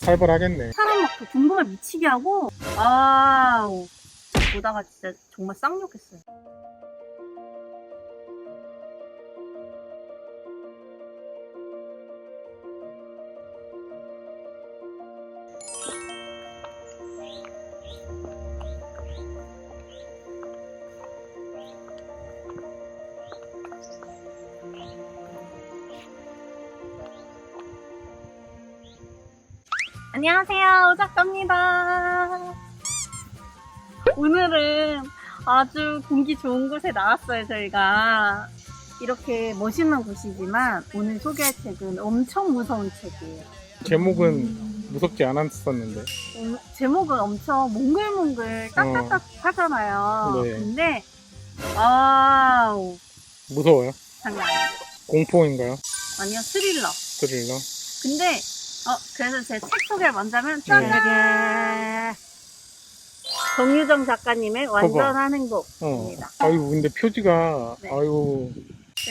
살벌하겠네. 사람 막 궁금해 미치게 하고 아우 보다가 진짜 정말 쌍욕했어요. 안녕하세요, 오작가입니다. 오늘은 아주 공기 좋은 곳에 나왔어요, 저희가. 이렇게 멋있는 곳이지만 오늘 소개할 책은 엄청 무서운 책이에요. 제목은 무섭지 않았었는데. 음, 제목은 엄청 몽글몽글 딱딱딱 하잖아요. 네. 근데 아우 무서워요? 장난 아니에요. 공포인가요? 아니요 스릴러. 스릴러? 근데 어 그래서 제 책 소개를 먼저 하면 짜잔 정유정 작가님의 완전한 행복. 어. 입니다. 아유, 근데 표지가, 네. 아유,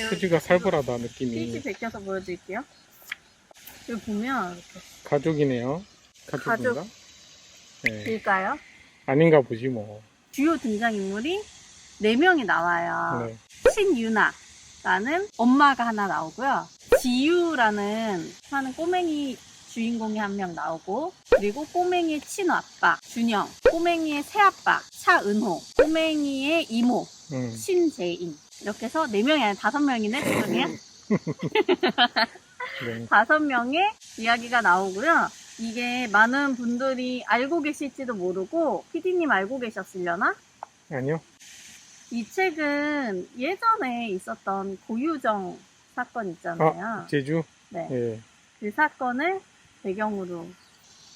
표지가 살벌하다, 느낌이. 필지 벗겨서 보여드릴게요. 여기 보면 이렇게 가족이네요. 가족인가? 가족. 네. 일까요? 아닌가 보지, 뭐. 주요 등장인물이 4명이 나와요. 네. 신유나라는 엄마가 하나 나오고요. 지유라는 하는 꼬맹이 주인공이 한 명 나오고 그리고 꼬맹이의 친아빠 준영, 꼬맹이의 새아빠 차은호, 꼬맹이의 이모 음. 신재인 이렇게 해서 4명이 아니라 5명이네 죄송해요. 네. 다섯 명의 이야기가 나오고요. 이게 많은 분들이 알고 계실지도 모르고 PD님 알고 계셨으려나? 아니요? 이 책은 예전에 있었던 고유정 사건 있잖아요. 제주? 네. 예. 그 사건을 배경으로.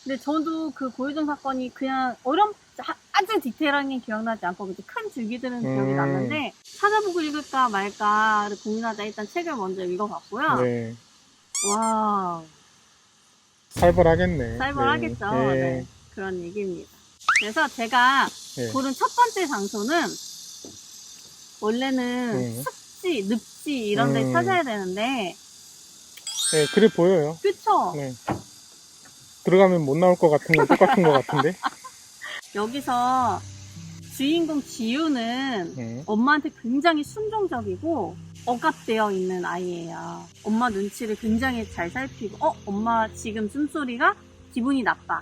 근데 저도 그 고유정 사건이 그냥 어렴 하- 아주 디테일하게 기억나지 않고 이제 큰 줄기들은 기억이 음. 났는데 찾아보고 읽을까 말까를 고민하다 일단 책을 먼저 읽어봤고요. 네. 와 살벌하겠네. 살벌하겠죠. 네. 네. 그런 얘기입니다. 그래서 제가 네. 고른 첫 번째 장소는 원래는 음. 습지, 늪지 이런 데 음. 찾아야 되는데 네, 그래 보여요. 그쵸? 네. 들어가면 못 나올 것 같은 건 똑같은 것 같은데. 여기서 주인공 지유는 네. 엄마한테 굉장히 순종적이고 억압되어 있는 아이예요. 엄마 눈치를 굉장히 잘 살피고 어? 엄마 지금 숨소리가 기분이 나빠.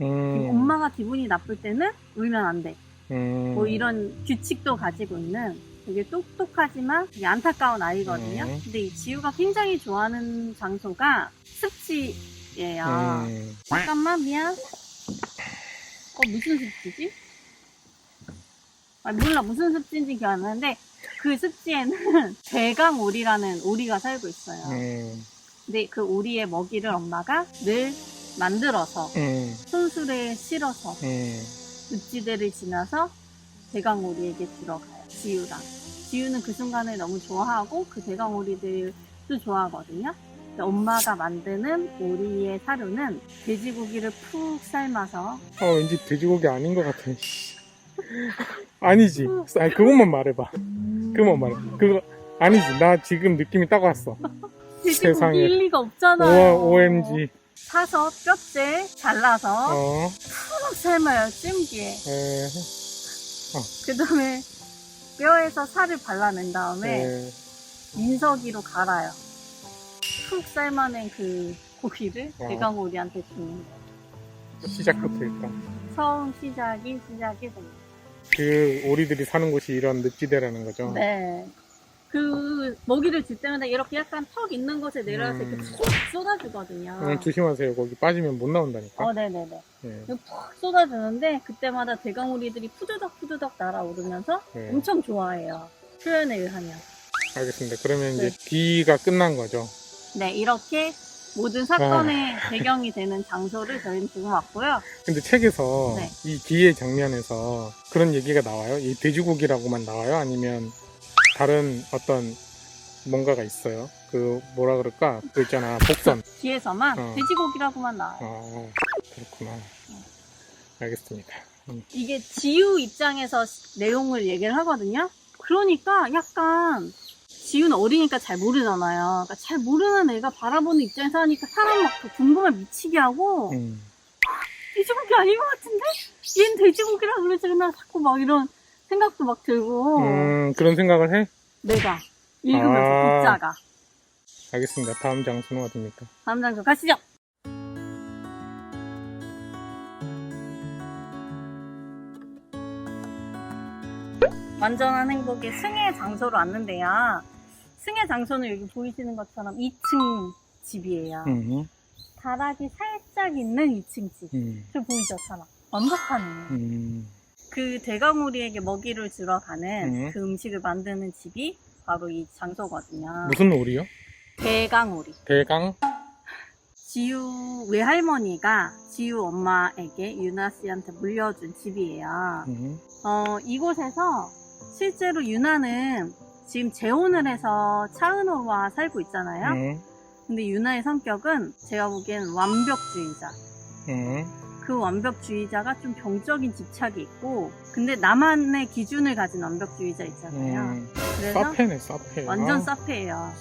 음. 엄마가 기분이 나쁠 때는 울면 안 돼. 음. 뭐 이런 규칙도 가지고 있는 되게 똑똑하지만 되게 안타까운 아이거든요. 음. 근데 이 지우가 굉장히 좋아하는 장소가 습지 예요. 음. 잠깐만 미안. 어 무슨 습지지? 아 몰라 무슨 습지인지 기억 안 나는데 그 습지에는 대강 오리라는 오리가 살고 있어요. 음. 근데 그 오리의 먹이를 엄마가 늘 만들어서 음. 손수레에 실어서 음. 늪지대를 지나서 대강 오리에게 들어가요. 지유랑. 지유는 그 순간을 너무 좋아하고 그 대강 오리들도 좋아하거든요. 엄마가 만드는 오리의 사료는 돼지고기를 푹 삶아서 어, 왠지 돼지고기 아닌 것 같아. 씨. 아니지. 아니, 그것만 말해봐. 그것만 말해. 그거, 아니지. 나 지금 느낌이 딱 왔어. 세상에. 돼지고기일 리가 없잖아요. O, OMG. 사서 뼈째 잘라서 어, 푹 삶아요. 찜기에. 에, 그 다음에 뼈에서 살을 발라낸 다음에 에, 민서기로 갈아요. 푹 삶아낸 그 고기를 와. 대강오리한테 주는 거예요. 시작부터 일단. 처음 시작이 시작이 됩니다. 그 오리들이 사는 곳이 이런 늪지대라는 거죠. 네. 그 먹이를 줄 때마다 이렇게 약간 턱 있는 곳에 내려와서 음. 이렇게 푹 쏟아주거든요. 어, 조심하세요. 거기 빠지면 못 나온다니까. 어, 네네네. 예, 푹 쏟아주는데 그때마다 대강오리들이 푸드덕 푸드덕 날아오르면서 예. 엄청 좋아해요. 표현에 의하면. 알겠습니다. 그러면 네. 이제 B가 끝난 거죠. 네, 이렇게 모든 사건의 아. 배경이 되는 장소를 저희는 지금 왔고요. 근데 책에서 네. 이 기의 장면에서 그런 얘기가 나와요? 이 돼지고기라고만 나와요? 아니면 다른 어떤 뭔가가 있어요? 그 뭐라 그럴까? 그 있잖아 복선. 뒤에서만 어. 돼지고기라고만 나와요. 아 그렇구나. 알겠습니다. 음, 이게 지유 입장에서 내용을 얘기를 하거든요. 그러니까 약간 지유는 어리니까 잘 모르잖아요. 그러니까 잘 모르는 애가 바라보는 입장에서 하니까 사람 막그 궁금해 미치게 하고 음, 돼지고기 아닌 것 같은데? 얜 돼지고기라 그러지 나 자꾸 막 이런 생각도 막 들고 음, 그런 생각을 해? 내가 읽으면서 아. 독자가 알겠습니다. 다음 장소는 어딥니까? 다음 장소 가시죠. 완전한 행복의 승의 장소로 왔는데요. 승의 장소는 여기 보이시는 것처럼 2층 집이에요. 음, 다락이 살짝 있는 2층 집. 음, 그 보이죠, 사람. 완벽하네. 음, 그 대강우리에게 먹이를 주러 가는 음. 그 음식을 만드는 집이 바로 이 장소거든요. 무슨 오리요? 대강우리. 대강? 지유 외할머니가 지유 엄마에게 유나 씨한테 물려준 집이에요. 음, 어, 이곳에서 실제로 유나는 지금 재혼을 해서 차은호와 살고 있잖아요. 음, 근데 유나의 성격은 제가 보기엔 완벽주의자. 음, 그 완벽주의자가 좀 병적인 집착이 있고, 근데 나만의 기준을 가진 완벽주의자 있잖아요. 음. 그래서 사페네, 사페. 완전 아, 사페예요.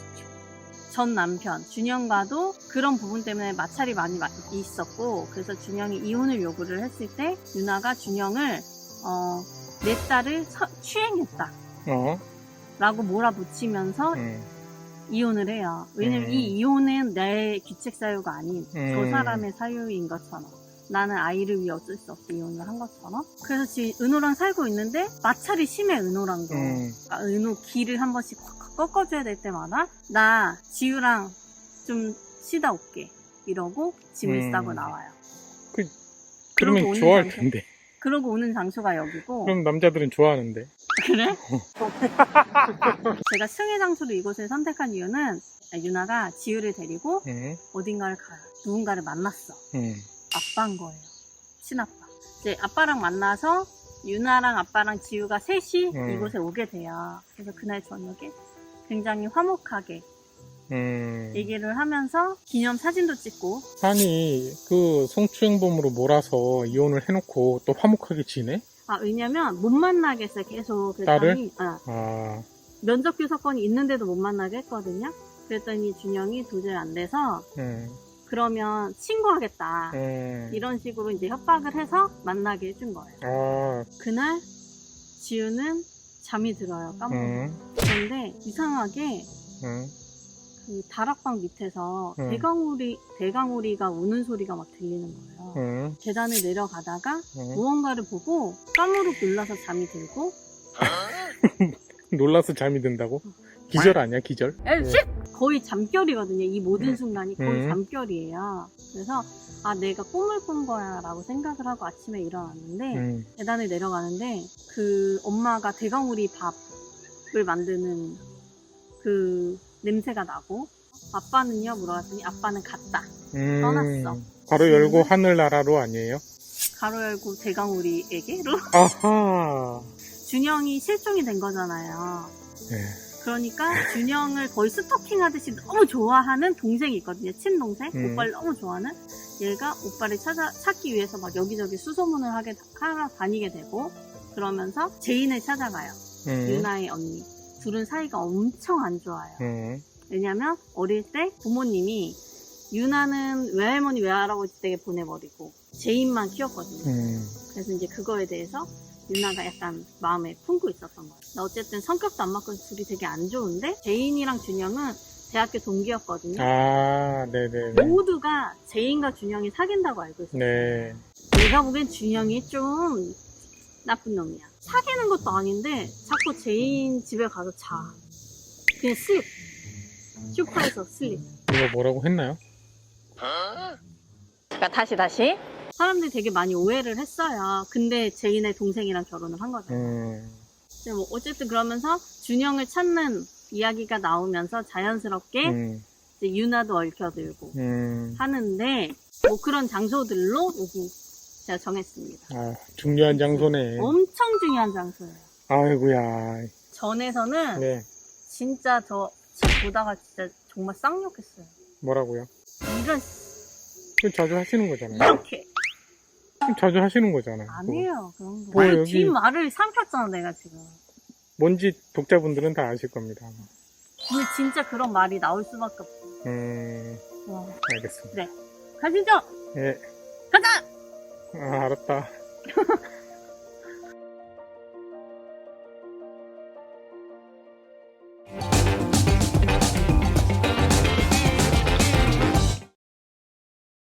전 남편 준영과도 그런 부분 때문에 마찰이 많이 마- 있었고 그래서 준영이 이혼을 요구를 했을 때 유나가 준영을 어, 내 딸을 서- 추행했다 어, 라고 몰아붙이면서 음, 이혼을 해요 왜냐면 음. 이 이혼은 내 귀책 사유가 아닌 저 음. 사람의 사유인 것처럼 나는 아이를 위해 어쩔 수 없이 이혼을 한 것처럼 그래서 지금 은호랑 살고 있는데 마찰이 심해 은호랑도 음, 아, 은호 길을 한 번씩 콱콱 꺾어줘야 될 때마다 나 지우랑 좀 쉬다 올게 이러고 짐을 음. 싸고 나와요. 그러면 오는 좋아할. 텐데. 그러고 오는 장소가 여기고 그럼 남자들은 좋아하는데. 그래? 제가 승의 장소를 이곳을 선택한 이유는 유나가 지우를 데리고 음, 어딘가를 가요. 누군가를 만났어. 음, 아빠인 거예요. 친아빠. 이제 아빠랑 만나서 유나랑 아빠랑 지우가 셋이 음. 이곳에 오게 돼요. 그래서 그날 저녁에 굉장히 화목하게 음. 얘기를 하면서 기념 사진도 찍고 아니, 그 성추행범으로 몰아서 이혼을 해놓고 또 화목하게 지내? 아 왜냐면 못 만나게 했어요 계속? 그랬더니 아, 아, 면접규 사건이 있는데도 못 만나게 했거든요. 그랬더니 준영이 도저히 안 돼서 음, 그러면 신고하겠다. 음. 이런 식으로 이제 협박을 해서 만나게 해준 거예요. 아, 그날 지우는 잠이 들어요 까먹고 음, 그런데 이상하게 음, 그 다락방 밑에서 음. 대강우리 대강우리가 우는 소리가 막 들리는 거예요 음, 계단을 내려가다가 음. 무언가를 보고 까무룩 놀라서 잠이 들고 놀라서 잠이 든다고? 기절 아니야, 기절? 에, 씩! 거의 잠결이거든요. 이 모든 음. 순간이 거의 음. 잠결이에요. 그래서 아 내가 꿈을 꾼 거야라고 생각을 하고 아침에 일어났는데 음, 계단을 내려가는데 그 엄마가 대강우리 밥을 만드는 그 냄새가 나고 아빠는요 물어봤더니 아빠는 갔다 음. 떠났어. 바로 열고 하늘나라로 아니에요? 가로 열고 대강우리에게로 아하. 준영이 실종이 된 거잖아요. 네. 그러니까 준영을 거의 스토킹 하듯이 너무 좋아하는 동생이 있거든요. 친동생. 음. 오빠를 너무 좋아하는. 얘가 오빠를 찾아, 찾기 위해서 막 여기저기 수소문을 하게, 하러 다니게 되고, 그러면서 제인을 찾아가요. 음, 유나의 언니. 둘은 사이가 엄청 안 좋아요. 음, 왜냐면 어릴 때 부모님이 유나는 외할머니 외할아버지 댁에 보내버리고, 제인만 키웠거든요. 음, 그래서 이제 그거에 대해서 유나가 약간 마음에 품고 있었던 거예요. 근데 어쨌든 성격도 안 맞고 둘이 되게 안 좋은데 제인이랑 준영은 대학교 동기였거든요. 아, 네네네. 모두가 제인과 준영이 사귄다고 알고 있어요. 네. 내가 보기엔 준영이 좀 나쁜 놈이야. 사귀는 것도 아닌데 자꾸 제인 집에 가서 자. 그냥 슬립. 쇼파에서 슬립. 이거 뭐라고 했나요? 그러니까 다시 다시. 사람들이 되게 많이 오해를 했어요. 근데 제인의 동생이랑 결혼을 한 거죠. 음, 근데 뭐 어쨌든 그러면서 준영을 찾는 이야기가 나오면서 자연스럽게 음, 이제 유나도 얽혀들고 음. 하는데 뭐 그런 장소들로 여기 제가 정했습니다. 아, 중요한 장소네. 엄청 중요한 장소예요. 아이고야. 전에서는 네. 진짜 저 책 보다가 진짜 정말 쌍욕했어요. 뭐라고요? 이런 그 자주 하시는 거잖아요. 이렇게 그럼 자주 하시는 거잖아요. 안 뭐. 해요 그런 거. 뭐 아니, 여기- 뒷 말을 삼켰잖아 내가 지금. 뭔지 독자분들은 다 아실 겁니다. 아마. 근데 진짜 그런 말이 나올 수밖에 없어. 음, 와. 알겠습니다. 가시죠. 예. 가자. 아, 알았다.